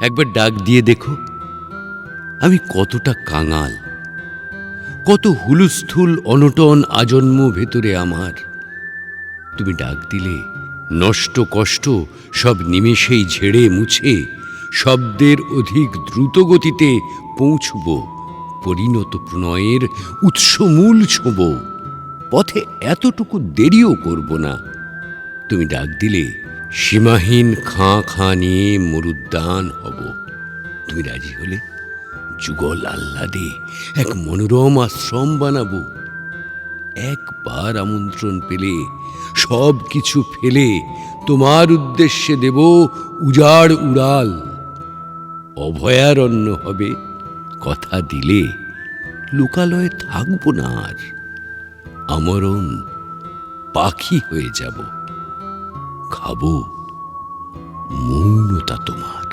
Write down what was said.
একবার ডাক দিয়ে দেখো। আমি কতটা কাঙাল, কত হুলুস্থুল অনটন আজন্ম ভেতরে আমার। তুমি ডাক দিলে নষ্ট কষ্ট সব নিমেষেই ঝেড়ে মুছে, শব্দের অধিক দ্রুত গতিতে পৌঁছব, পরিণত প্রণয়ের উৎসমূল ছোঁব। পথে এতটুকু দেরিও করব না। তুমি ডাক দিলে সীমাহীন খাঁ খাঁ নিয়ে মরুদ্যান হব। তুমি রাজি হলে? যুগল আহ্লাদে এক মনোরম আশ্রম বানাবো। একবার আমন্ত্রণ পেলে, সব কিছু ফেলে তোমার উদ্দেশ্যে দেব উজাড় উড়াল। অভয়ারণ্য হবে, কথা দিলে লোকালয়ে থাকব না আর। আমরণ পাখি হয়ে যাব। খাবো মৌনতা তোমার